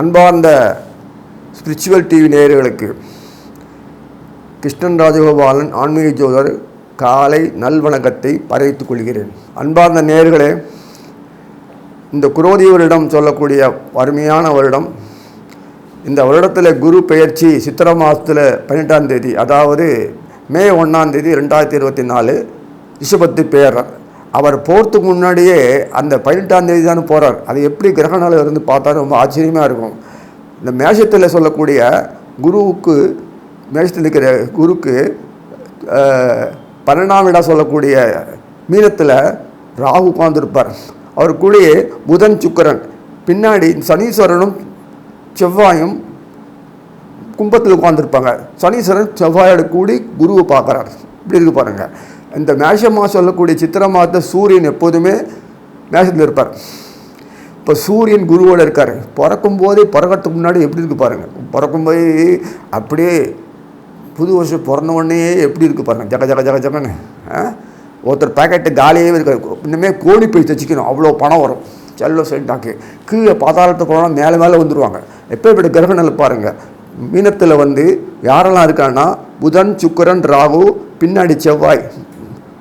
அன்பார்ந்த spiritual TV நேயர்களுக்கு கிருஷ்ணன் ராஜகோபாலன் ஆன்மீக ஜோதர் காலை நல்வணக்கத்தை பரவித்துக் கொள்கிறேன். அன்பார்ந்த நேயர்களே இந்த குரோதி வருடம் சொல்லக்கூடிய அருமையான வருடம். இந்த வருடத்தில் குரு பெயர்ச்சி சித்திரை மாதத்தில் பன்னெண்டாம் தேதி அதாவது மே ஒன்றாம் தேதி ரெண்டாயிரத்தி இருபத்தி நாலு ரிஷபத்து பேரர் அவர் போகிறதுக்கு முன்னாடியே அந்த பதினெட்டாம் தேதி தானே போகிறார் அது எப்படி கிரகணால இருந்து பார்த்தா ரொம்ப ஆச்சரியமாக இருக்கும். இந்த மேஷத்தில் சொல்லக்கூடிய குருவுக்கு மேஷத்தில் இருக்கிற குருக்கு பன்னெண்டாம் இடம் சொல்லக்கூடிய மீனத்தில் ராகு உட்காந்துருப்பார் அவர் கூடயே புதன் சுக்கிரன். பின்னாடி சனீஸ்வரனும் செவ்வாயும் கும்பத்தில் உட்காந்துருப்பாங்க சனீஸ்வரன் செவ்வாயோட கூடி குருவை பார்க்குறார். இப்படி இருக்கு பாருங்கள் இந்த மேஷமாக சொல்லக்கூடிய சித்திரை மாதத்தில் சூரியன் எப்போதுமே மேஷத்தில் இருப்பார். இப்போ சூரியன் குருவோட இருக்கார். பிறக்கும் போதே பிறக்கிறதுக்கு முன்னாடி எப்படி இருக்கு பாருங்கள் பிறக்கும் போதே அப்படியே புது வருஷம் பிறந்த உடனே எப்படி இருக்கு பாருங்க. ஜக ஜக ஜக ஜகன்னு ஒருத்தர் பேக்கெட்டு காலியாகவே இருக்காது இன்னுமே கோழி போய் தைச்சிக்கணும் அவ்வளோ பணம் வரும். செல்ல செல்டாக்கு கீழே பாதாளத்தை போனால் மேலே மேலே வந்துடுவாங்க எப்போ இப்படி கிரகணம் பாருங்கள் மீனத்தில் வந்து யாரெல்லாம் இருக்காங்கன்னா புதன் சுக்கிரன் ராகு பின்னாடி செவ்வாய்.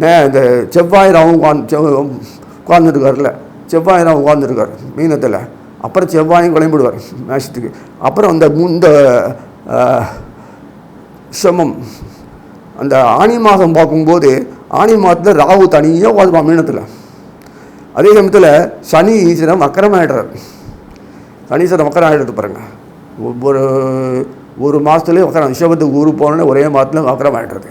மே இந்த செவ்வாய் ராவும் உட்காந்து உட்காந்துருக்காருல செவ்வாய் ராவும் உட்காந்துருக்கார் மீனத்தில். அப்புறம் செவ்வாயும் குழம்பிடுவார் மேஷத்துக்கு. அப்புறம் அந்த இந்த சமம் அந்த ஆனி மாதம் பார்க்கும்போது ஆனி மாதத்தில் ராகு தனியாக உட்காந்துருப்பான் மீனத்தில். அதே சமயத்தில் சனி ஈஸ்வரன் வக்கரமாயிடுறார். சனீஸ்வரன் வக்கரம் ஆகிடுது பாருங்க. ஒவ்வொரு ஒரு மாதத்துலேயே வக்கரம் ரிஷபத்துக்கு ஊரு போனோன்னே ஒரே மாதத்துல வக்கரம் ஆகிடுறது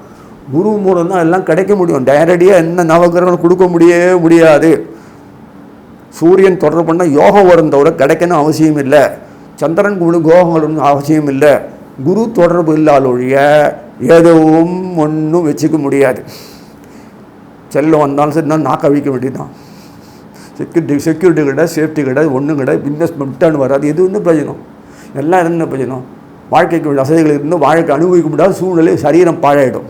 குரு மூலம் தான் எல்லாம் கிடைக்க முடியும். டைரக்டியாக என்ன நவகிரகங்கள் கொடுக்க முடியவே முடியாது. சூரியன் தொடர்பு பண்ணால் யோகம் வரும் தவிர கிடைக்கணும் அவசியம் இல்லை. சந்திரன் குழு கோகங்கள் அவசியம் இல்லை. குரு தொடர்பு இல்லாத ஒழிய எதுவும் ஒன்றும் வச்சுக்க முடியாது. செல்லம் வந்தாலும் சரி நான் நாக்க அழிக்க வேண்டியதுதான். செக்யூரிட்டி செக்யூரிட்டி கிடையாது சேஃப்டி கிடையாது ஒன்றும் கிடையாது. இன்வெஸ்ட்மெண்ட் ரிட்டர்ன் வராது. எது ஒன்றும் பிரயோஜனம்? எல்லாம் என்ன பிரயோஜனம்? வாழ்க்கைக்கு வசதிகள் இருந்து வாழ்க்கை அனுபவிக்க முடியாத சூழ்நிலை சரீரம் பாழாயிடும்.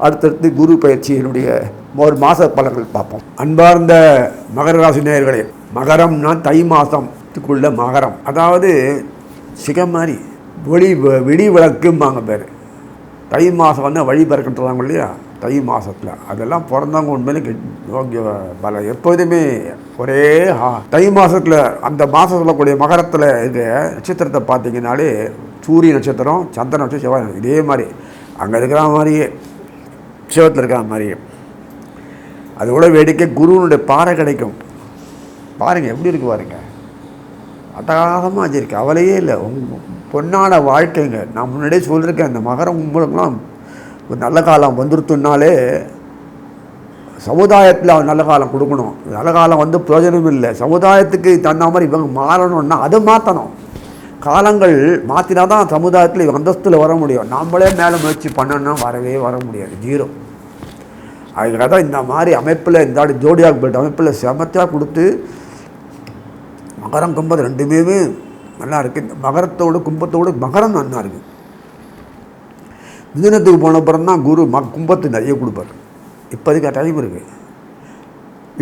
அடுத்தடுத்து குரு பயிற்சியினுடைய ஒரு மாத பலன்கள் பார்ப்போம். அன்பார்ந்த மகர ராசி நேயர்களே மகரம்னா தை மாதத்துக்குள்ள மகரம். அதாவது சிகம் மாதிரி ஒளி வ- விடி விளக்கும்பாங்க பேர். தை மாதம் வந்து வழி பிறக்கின்றாங்க இல்லையா? தை மாதத்தில் அதெல்லாம் பிறந்தவங்க உண்மையிலே கெட்- பல எப்போதுமே ஒரே தை மாதத்தில் அந்த மாதம் சொல்லக்கூடிய மகரத்தில் இருக்க நட்சத்திரத்தை பார்த்தீங்கன்னாலே சூரிய நட்சத்திரம் சந்திர நட்சத்திரம் செவ்வாய் நட்சத்திரம். இதே மாதிரி. அங்கே இருக்கிற மாதிரியே. சிவத்தில் இருக்கிற மாதிரியே அதோட வேடிக்கை குருவனுடைய பாறை கிடைக்கும். பாருங்கள் எப்படி இருக்கு பாருங்கள் அட்டகாசமாக வச்சிருக்கு அவளையே இல்லை. பொன்னான வாழ்க்கைங்க. நான் முன்னாடியே சொல்லியிருக்கேன் இந்த மகரம் உங்களுக்குலாம் ஒரு நல்ல காலம் வந்துருத்துனாலே சமுதாயத்தில் அவன் நல்ல காலம் கொடுக்கணும். நல்ல காலம் வந்து பிரயோஜனம் இல்லை. சமுதாயத்துக்கு தந்த மாதிரி இவங்க மாறணும்னா அதை மாற்றணும் காலங்கள் மாற்றினா தான் சமுதாயத்தில் அந்தஸ்தில் வர முடியும். நாமளே மேலே முயற்சி பண்ணோன்னா வரவே வர முடியாது. ஜீரோ. அதுக்காக தான் இந்த மாதிரி அமைப்பில் இந்த ஆடு ஜோடியாக பெல்ட் அமைப்பில் செமத்தியாக கொடுத்து மகரம் கும்பம் ரெண்டுமே நல்லா இருக்குது இந்த மகரத்தோடு கும்பத்தோடு மகரம் நல்லா இருக்குது மிதினத்துக்கு போன அப்புறம் தான் குரு ம கும்பத்து நிறைய கொடுப்பார். இப்போதைக்கு டைம் இருக்குது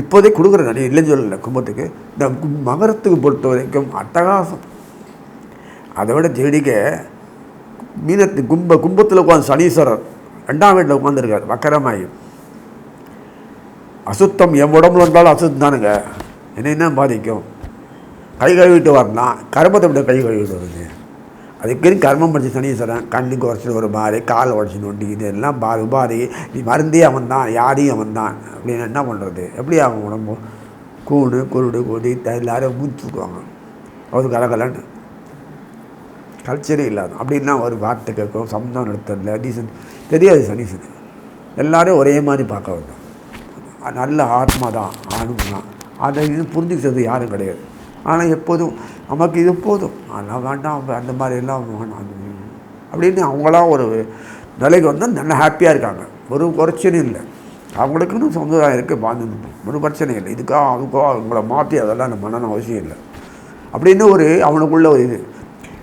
இப்போதைக்கு கொடுக்குற நிறைய இல்லைன்னு சொல்லலை கும்பத்துக்கு. இந்த மகரத்துக்கு பொறுத்த வரைக்கும் அட்டகாசம். அதை விட தேடிக்க மீனத்து கும்ப கும்பத்தில் உட்காந்து சனீஸ்வரர் ரெண்டாம் வீட்டில் உட்காந்துருக்கார் வக்கரமாயி. அசுத்தம் என் உடம்புல இருந்தாலும் அசுத்தம் தானுங்க. என்ன என்ன பாதிக்கும்? கை கழுவிட்டு வரலாம் கர்மத்தை விட கை கழுவிட்டு வருது. அதுக்குன்னு கர்மம் படிச்சு சனீஸ்வரன். கண்ணுக்கு உடச்சிட்டு ஒரு மாதிரி கால் உடச்சி நொண்டி எல்லாம் பாரு பாரு நீ மருந்தே அவன் தான் யாரையும் அவன் தான் அப்படின்னு என்ன பண்ணுறது எப்படி அவன் உடம்பு? கூடு குருடு கொடி எல்லாரும் மூச்சுக்குவாங்க அவருக்கு கலகலன்னு. கல்ச்சரே இல்லாத. அப்படின்னா ஒரு வார்த்தை கேட்கும் சம்தம் நடத்தல டீசன் தெரியாது சனீசன் எல்லாரும் ஒரே மாதிரி பார்க்க வேண்டும். நல்ல ஆத்மா தான் ஆணும் தான். அதை இது புரிஞ்சுக்கிறது யாரும் கிடையாது. ஆனால் எப்போதும் நமக்கு இது போதும். அதெல்லாம் வேண்டாம் அந்த மாதிரி எல்லாம் வேணாம். அப்படின்னு அவங்களாம் ஒரு நிலைக்கு வந்து நல்லா ஹாப்பியாக இருக்காங்க. ஒரு பிரச்சனையும் இல்லை. அவங்களுக்குன்னு சமுதாயம் இருக்குது வாழ்ந்து ஒரு பிரச்சனை இல்லை. இதுக்காக அதுக்கோ அவங்கள மாற்றி அதெல்லாம் நம்ம பண்ணணும் அவசியம் இல்லை. அப்படின்னு ஒரு அவனுக்குள்ள ஒரு இது.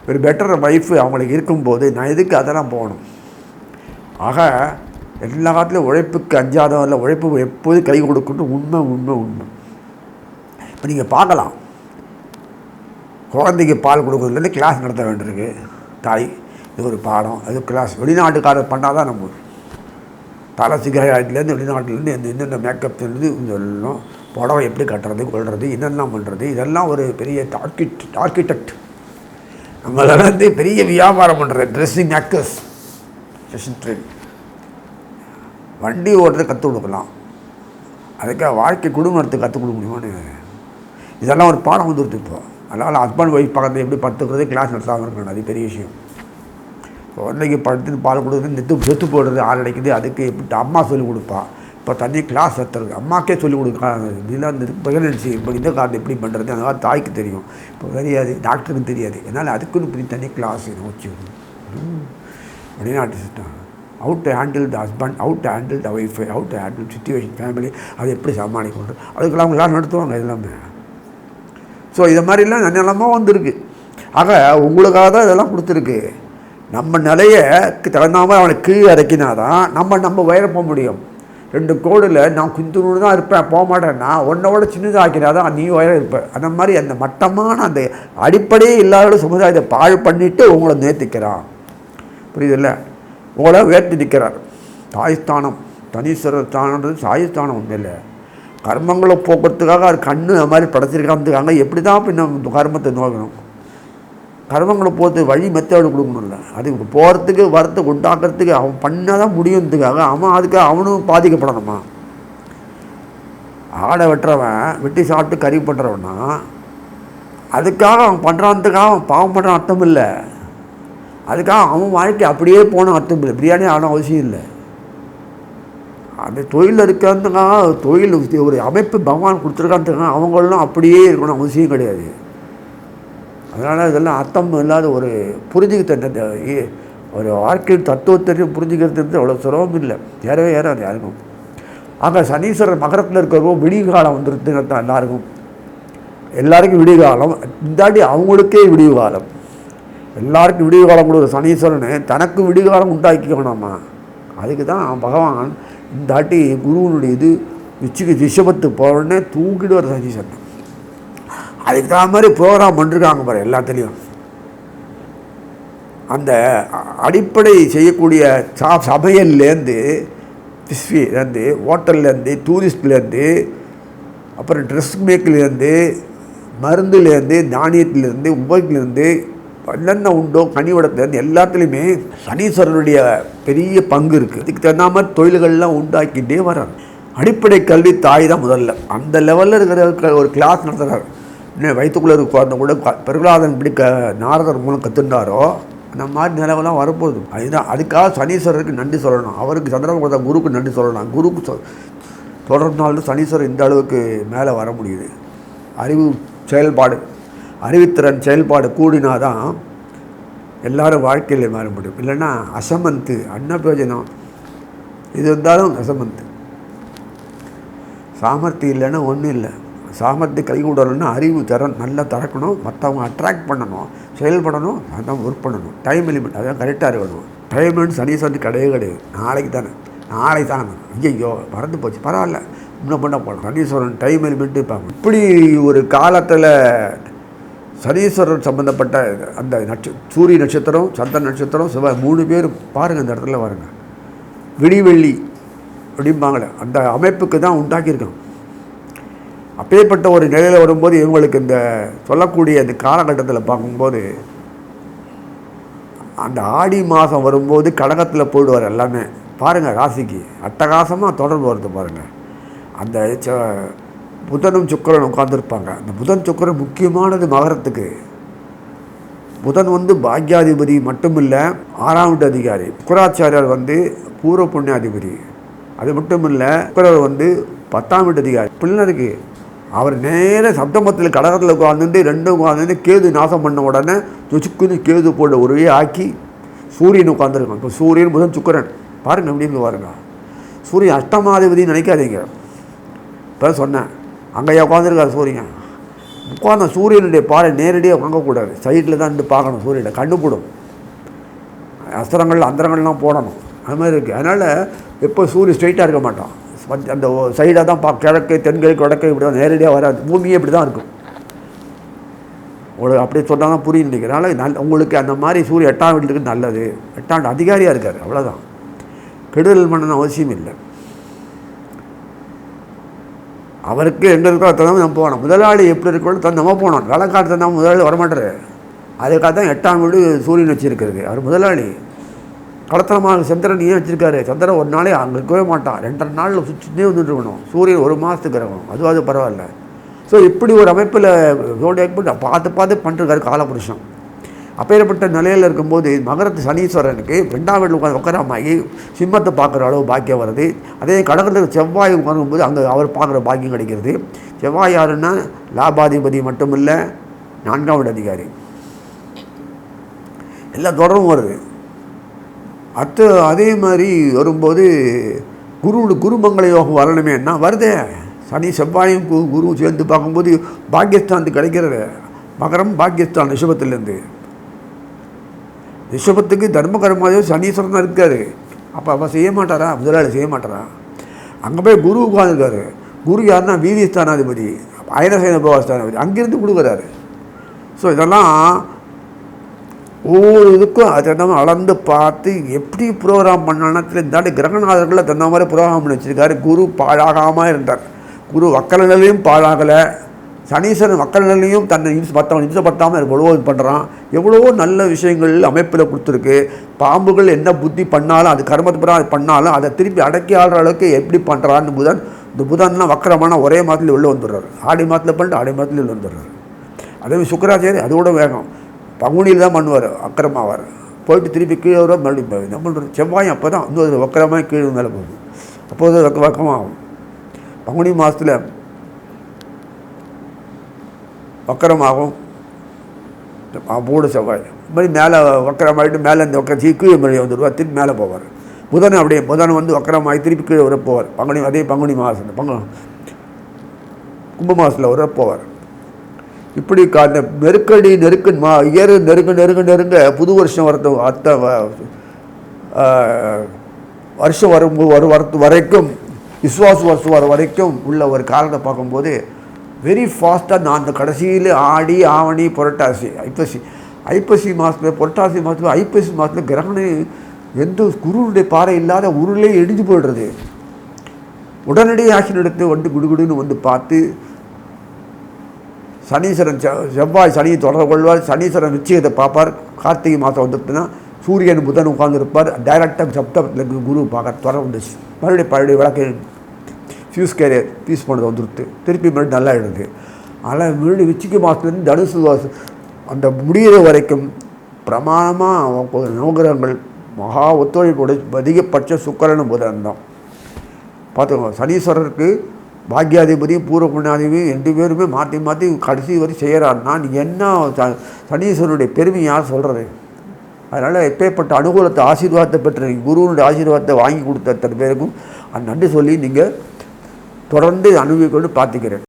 ஒரு பெட்டர் ஒய்ஃபு அவங்களுக்கு இருக்கும்போது நான் எதுக்கு அதெல்லாம் போகணும்? ஆக எல்லா காலத்துலையும் உழைப்புக்கு அஞ்சாதவரில் உழைப்பு எப்போதும் கை கொடுக்கணும் உண்மை உண்மை உண்மை. இப்போ நீங்கள் பார்க்கலாம். குழந்தைக்கு பால் கொடுக்குறதுலேருந்து கிளாஸ் நடத்த வேண்டியிருக்கு. தாய் இது ஒரு பாடம் அது கிளாஸ் வெளிநாட்டுக்காரர் பண்ணால் தான் நம்ம. தலை சிகரெட்லேருந்து வெளிநாட்டிலேருந்து எந்த என்னென்ன மேக்கப்லேருந்து சொல்லணும் புடவை எப்படி கட்டுறது கொள்வது என்னெல்லாம் பண்ணுறது இதெல்லாம் ஒரு பெரிய ஆர்கிட் ஆர்கிடெக்ட் நம்மளால் வந்து பெரிய வியாபாரம் பண்ணுறது ட்ரெஸ்ஸிங் மேக்கர்ஸ் ஃபேஷன் ட்ரெண்ட் வண்டி ஓட்டுறது கற்றுக் கொடுக்கலாம். அதுக்காக வாழ்க்கை குடும்பத்துக்கு கற்றுக் கொடுக்க முடியுமான்னு. இதெல்லாம் ஒரு பாடம் வந்துடுது இப்போ. அதனால் ஹஸ்பண்ட் ஒய்ஃப் பக்கத்தில் எப்படி படுத்துக்கிறது கிளாஸ் நடத்தாமல் இருக்கணும். அது பெரிய விஷயம். குழந்தைக்கு படுத்து பால் கொடுக்குறது நெத்து செத்து போடுறது ஆள் அடைக்குது அதுக்கு எப்படி அம்மா சொல்லிக் கொடுப்பா? இப்போ தண்ணி கிளாஸ் எத்துறது அம்மாக்கே சொல்லிக் கொடுக்க இதெல்லாம் இந்த ப்ரெக்னன்சி இப்போ இந்த காரணம் எப்படி பண்ணுறது அந்த மாதிரி தாய்க்கு தெரியும். இப்போ தெரியாது டாக்டருக்கு தெரியாது. என்னால் அதுக்குன்னு இப்படி தனி கிளாஸ் வச்சு வெளிநாட்டு system how to handle the husband how to handle the wife how to handle situation family அதை எப்படி சமாளிக்கணும் அதுக்கெல்லாம் அவங்க எல்லாம் நடத்துவாங்க எல்லாமே. ஸோ இது மாதிரிலாம் நிலமாக வந்திருக்கு. ஆக உங்களுக்காக தான் இதெல்லாம் கொடுத்துருக்கு. நம்ம நிலையை தகுந்த மாதிரி அவனை கீழே இறக்கினாதான் நம்ம நம்ம உயர போக முடியும். ரெண்டு கோடில் நான் குந்துணு தான் இருப்பேன் போக மாட்டேன்னா உன்னோட சின்னதாக்கினா தான் நீ உயரம் இருப்பேன் அந்த மாதிரி அந்த மட்டமான அந்த அடிப்படையே இல்லாத சமுதாயத்தை பாழ் பண்ணிவிட்டு உங்களை நேர்த்திக்கிறான். புரியுதில்ல? உங்களை உயர்த்தி நிற்கிறார் தாய்ஸ்தானம் தனீஸ்வரர் ஸ்தானன்றது சாயஸ்தானம் ஒன்றும் இல்லை. கர்மங்களை போக்குறதுக்காக அவர் கண்ணு அது மாதிரி படைச்சிருக்காங்க எப்படி தான் பின்ன கர்மத்தை நோக்கணும்? கர்மங்களை போகிறது வழி மெத்தேடு கொடுக்கணும்ல. அது போகிறதுக்கு வரத்தை உண்டாக்குறதுக்கு அவன் பண்ணால் தான் முடியுன்றதுக்காக அவன் அதுக்கு அவனும் பாதிக்கப்படணுமா? ஆடை வெட்டுறவன் வெட்டி சாப்பிட்டு கறி பண்ணுறவனா அதுக்காக அவன் பண்ணுறான்றதுக்காக அவன் பாவம் பண்ணுறான் அர்த்தம் இல்லை. அதுக்காக அவன் வாழ்க்கை அப்படியே போன அர்த்தம் இல்லை. பிரியாணி ஆன அவசியம் இல்லை. அந்த தொழில் இருக்கிறதுக்காக தொழில் ஒரு அமைப்பு பகவான் கொடுத்துருக்கான்றதுக்காக அவங்களும் அப்படியே இருக்கணும் அவசியம் கிடையாது. அதனால் இதெல்லாம் அர்த்தம் இல்லாத ஒரு புரிஞ்சுக்கிட்ட ஒரு வாழ்க்கையின் தத்துவத்தை புரிஞ்சுக்கிறதுன்றது அவ்வளோ சுலபம் இல்லை. ஏறவே ஏறாது யாருக்கும். ஆக சனீஸ்வரர் மகரத்தில் இருக்கிறவோ விடிகாலம் வந்துருதுன்னு தான் எல்லாருக்கும். எல்லாருக்கும் விடிகாலம் இந்தாட்டி அவங்களுக்கே விடிவுகாலம். எல்லாருக்கும் விடிவுகாலம் கொடுக்குற சனீஸ்வரனு தனக்கு விடிகாலம் உண்டாக்கிக்கணுமா அதுக்கு தான் பகவான் இந்தாட்டி குருவனுடைய இது உச்சிக்கு திசபத்து போகிறோடனே தூக்கிடுவார் சனீஸ்வரன். அதுக்கு தகுந்த மாதிரி ப்ரோக்ராம் பண்ணிருக்காங்க பாரு எல்லாத்துலேயும். அந்த அடிப்படை செய்யக்கூடிய சா சமையல்லேருந்து பிஸ்விலேருந்து ஹோட்டல்லேருந்து டூரிஸ்ட்லேருந்து அப்புறம் ட்ரெஸ் மேக்கிலேருந்து மருந்துலேருந்து தானியத்துலேருந்து உபயோகிலேருந்து என்னென்ன உண்டோ கனிவடத்துலேருந்து எல்லாத்துலேயுமே சனீஸ்வரனுடைய பெரிய பங்கு இருக்குது அதுக்கு தகுந்த மாதிரி தொழில்கள்லாம் உண்டாக்கிட்டே வராங்க. அடிப்படை கல்வி தாய் தான் முதல்ல. அந்த லெவலில் இருக்கிற ஒரு கிளாஸ் நடத்துகிறார் வயிற்றுக்குள்ளே இருக்க குழந்தை கூட பிரகலாதன் இப்படி க நாரதர் மூலம் கற்றுண்டாரோ அந்த மாதிரி நிலவெல்லாம் வரப்போகுது. அதுதான் அதுக்காக சனீஸ்வரருக்கு நன்றி சொல்லணும். அவருக்கு சந்திரமுகத குருக்கு நன்றி சொல்லணும். குருக்கு சொ தொடர்ந்தாலும் சனீஸ்வரர் இந்த அளவுக்கு மேலே வர முடியுது. அறிவு செயல்பாடு அறிவுத்திறன் செயல்பாடு கூடினாதான் எல்லாரும் வாழ்க்கையில் மாற முடியும். இல்லைன்னா அசமந்து அன்ன பிரயோஜனம் இது இருந்தாலும் அசமந்து. சாமர்த்தியம் இல்லைன்னா ஒன்றும் இல்லை. சாமர்த்தி கை அறிவு திறன் நல்லா திறக்கணும் மற்றவங்க அட்ராக்ட் பண்ணணும் செயல்படணும் அதான் ஒர்க் பண்ணணும். டைம் லிமிட் அதான் கரெக்டாக இருக்கணும். டைம் லிமிட் சனி சந்தி கிடையவே கிடையாது. நாளைக்கு தானே. நாளைக்கு தானே ஐயோ மறந்து போச்சு. பரவாயில்ல. இன்னும் பண்ண போகலாம் சனீஸ்வரன் டைம் லிமிட் பார்க்கணும் இப்படி ஒரு காலத்தில் சனீஸ்வரர் சம்பந்தப்பட்ட அந்த நட்ச சூரிய நட்சத்திரம் சந்திர நட்சத்திரம் சிவ மூணு பேர் பாருங்கள் அந்த இடத்துல பாருங்கள் விடிவெள்ளி அப்படிம்பாங்களே. அந்த அமைப்புக்கு தான் உண்டாக்கியிருக்கணும். அப்பேற்பட்ட ஒரு நிலையில் வரும்போது இவங்களுக்கு இந்த சொல்லக்கூடிய இந்த காலகட்டத்தில் பார்க்கும்போது அந்த ஆடி மாதம் வரும்போது கடகத்தில் போயிடுவார் எல்லாமே. பாருங்கள் ராசிக்கு அட்டகாசமாக தொடர்பு வருது பாருங்கள் அந்த ச- புதனும் சுக்கரன் உட்காந்துருப்பாங்க அந்த புதன் சுக்கரன் முக்கியமானது மகரத்துக்கு. புதன் வந்து பாக்யாதிபதி மட்டும் இல்லை ஆறாம் வீட்டு அதிகாரி. சுக்கராச்சாரியார் வந்து பூர்வ புண்ணியாதிபதி. அது மட்டும் இல்லை சுக்கரர் வந்து பத்தாம் வீட்டு அதிகாரி. பிள்ளைருக்கு அவர் நேர சப்தமத்தில் கடகத்தில் உட்காந்துட்டு ரெண்டும் உட்காந்து கேது நாசம் பண்ண உடனே சுக்குன்னு கேது போட ஒரே ஆக்கி சூரியன் உட்காந்துருக்கான் இப்போ சூரியன் புதன் சுக்கிரன். பாருங்க அப்படின்னு பாருங்க. சூரியன் அஷ்டமாதிபதினு நினைக்காதீங்க. இப்போ சொன்னேன். அங்கேயா உட்காந்துருக்காரு சூரியன். உட்காந்த சூரியனுடைய பாறை நேரடியாக வாங்கக்கூடாது சைட்டில் தான் இருந்து பார்க்கணும் சூரியனை. கண்டுபிடும் அஸ்திரங்கள் அந்தரங்கள்லாம் போடணும். அது மாதிரி இருக்குது அதனால் எப்போ சூரியன் ஸ்ட்ரைட்டாக இருக்க மாட்டான். அந்த சைடாக தான் பா கிழக்கு தென்கிழக்கு வடக்கு இப்படி தான் நேரடியாக வராது பூமியே இப்படி தான் இருக்கும். உங்களுக்கு அப்படி சொன்னால் தான் புரியும் நினைக்கிறேன் நல் உங்களுக்கு அந்த மாதிரி சூரிய எட்டாம் வீட்டுக்கு நல்லது. எட்டாம் அதிகாரியாக இருக்கார் அவ்வளோதான் கெடுதல் பண்ணணும் அவசியம் இல்லை. அவருக்கு எங்கே இருக்கோ தந்தாமல் நம்ம போகணும். முதலாளி எப்படி இருக்கோ தான் நம்ம போகணும். வேலைக்காட்டு தான் முதலாளி வரமாட்டார். அதுக்காக தான் எட்டாம் வீடு சூரியன் வச்சுருக்கிறது. அவர் முதலாளி. கடத்தலமாக சந்திரன் ஏன் வச்சுருக்காரு. சந்திரன் ஒரு நாளே அங்கே இருக்கவே மாட்டான். ரெண்டரை நாளில் சுற்றிட்டே வந்துட்டு இருக்கணும். சூரியன் ஒரு மாதத்துக்கு அதுவும் அதுவாது பரவாயில்ல. ஸோ இப்படி ஒரு அமைப்பில் ஜோடியாக் போட்டு பார்த்து பார்த்து பண்ணிருக்காரு காலபுருஷன். அப்பேற்பட்ட நிலையில் இருக்கும்போது மகரத்து சனீஸ்வரனுக்கு ரெண்டாம் வீட்டில் உட்காந்து உட்காராமாகி சிம்மத்தை பார்க்குற அளவு பாக்கியம் வருது. அதே கடகத்துக்கு செவ்வாய் உட்காரும்போது அங்கே அவர் பார்க்குற பாக்கியம் கிடைக்கிறது. செவ்வாய் யாருன்னா லாபாதிபதி மட்டும் இல்லை நான்காம் அதிகாரி. எல்லா தொடரும் வருது. அடுத்து அதே மாதிரி வரும்போது குரு குருமங்கள யோகம் வரணுமேன்னா வருதே. சனி செவ்வாயும் குரு சேர்ந்து பார்க்கும்போது பாகிஸ்தான் கிடைக்கிறது. மகரம் பாகிஸ்தான் ரிஷபத்துலேருந்து. ரிஷபத்துக்கு தர்ம சனீஸ்வரன் இருக்கார். அப்போ அவள் செய்ய மாட்டாரா? முதலாளி செய்ய மாட்டாரா? அங்கே போய் குரு உட்காந்துருக்காரு குரு யாருன்னா? வீதிஸ்தானாதிபதி. அயனசேன பகவாஸ்தானாதிபதி அங்கேருந்து கொடுக்குறாரு ஸோ இதெல்லாம் ஒவ்வொரு இதுக்கும் அதை அளந்து பார்த்து எப்படி ப்ரோக்ராம் பண்ணானத்தில் இருந்தாலும் கிரகநாதர்களை தந்த மாதிரி ப்ரோக்ராம் பண்ணி வச்சிருக்காரு. குரு பாழாகாமல் இருந்தார். குரு வக்கல நிலையும் பாழாகலை. சனீஸ்வரன் வக்கல நிலையும் தன்னை நிமிஷம் பத்தவன் நிமிஷப்படுத்தாமல் எவ்வளோ இது பண்ணுறான் எவ்வளவோ நல்ல விஷயங்கள் அமைப்பில் கொடுத்துருக்கு. பாம்புகள் என்ன புத்தி பண்ணாலும் அது கர்மத்து அது பண்ணாலும் அதை திருப்பி அடக்கி ஆடுற அளவுக்கு எப்படி பண்ணுறான்னு புதன் இந்த புதன்லாம் வக்கரமான ஒரே மாதத்தில் உள்ளே வந்துடுறாரு. ஆடி மாதத்தில் பண்ணிட்டு ஆடி மாதத்தில் உள்ளே வந்துடுறாரு. அதே மாதிரி சுக்கராச்சாரி அதோட வேகம். பங்குனியில் தான் பண்ணுவார் அக்கிரமாவார் போயிட்டு திருப்பி கீழே வர மறுபடியும் போய் என்ன செவ்வாயும் அப்போ தான் இன்னொரு வக்கரமாக கீழே மேலே போகுது. அப்போது வக்க வக்கமாகும். பங்குனி மாதத்தில் வக்கரமாகும். மூடு செவ்வாய். இது மாதிரி மேலே வக்கரமாகிட்டு மேலே இந்த வக்கரம் கீழே மழை வந்துடுவா திருப்பி மேலே போவார். புதன் அப்படியே புதன் வந்து வக்கரமாகி திருப்பி கீழே வர போவார். பங்குனி அதே பங்குனி மாதம் பங்கு கும்ப மாதத்தில் வர போவார். இப்படி அந்த நெருக்கடி நெருக்க மா இயறு நெருங்க நெருங்க நெருங்க புது வருஷம் வரது அத்த வ- வருஷம் வரும் வரும் வரத்து வரைக்கும் விஸ்வாச வருஷம் வர வரைக்கும் உள்ள ஒரு காலத்தை பார்க்கும்போது வெரி ஃபாஸ்ட்டாக நான் அந்த கடைசியில் ஆடி ஆவணி புரட்டாசி ஐப்பசி ஐப்பசி மாதத்தில் புரட்டாசி மாதத்தில் ஐப்பசி மாதத்தில் கிரகணம் எந்த குருனுடைய பாறை இல்லாத உருளே இடிஞ்சு போயிடுறது. உடனடியாக ஆக்ஷன் எடுத்து வந்து குடுகுடுன்னு வந்து பார்த்து சனீஸ்வரன் செவ்வாய் சனியை தொடர்பு கொள்வார். சனீஸ்வரன் நிச்சயத்தை பார்ப்பார். கார்த்திகை மாதம் வந்துட்டுனா சூரியன் புதன் உட்கார்ந்துருப்பார். டைரக்டாக சப்தத்தில் குரு பார்க்க தொடர்பு மறுபடியும் பழைய விளக்கு ஃபியூஸ் கேரியர் ஃபியூஸ் பண்ணது வந்துருது. திருப்பி மறுபடியும் நல்லா எழுது ஆனால் மறுபடியும் விச்சிக்க மாதத்துலேருந்து தனுசு அந்த முடிகிற வரைக்கும் பிரமாணமாக நவகிரகங்கள் மகா ஒத்துழைப்பு அதிகபட்ச சுக்கரனும் புதன் தான். பார்த்துக்கோங்க சனீஸ்வரருக்கு பாக்யாதிபதியும் பூர்வ புண்ணியாதிபதியும் ரெண்டு பேருமே மாற்றி மாற்றி கடைசி வரை செய்கிறாருன்னா நீ என்ன சனீஸ்வரனுடைய பெருமை யார் சொல்கிறது அதனால் எப்பேற்பட்ட அனுகூலத்தை ஆசீர்வாதத்தை பெற்ற குருவனுடைய ஆசீர்வாதத்தை வாங்கி கொடுத்த தன் பேருக்கும் அந்த நன்றி சொல்லி நீங்கள் தொடர்ந்து அனுபவிக்கொண்டு பார்த்துக்கிறேன்.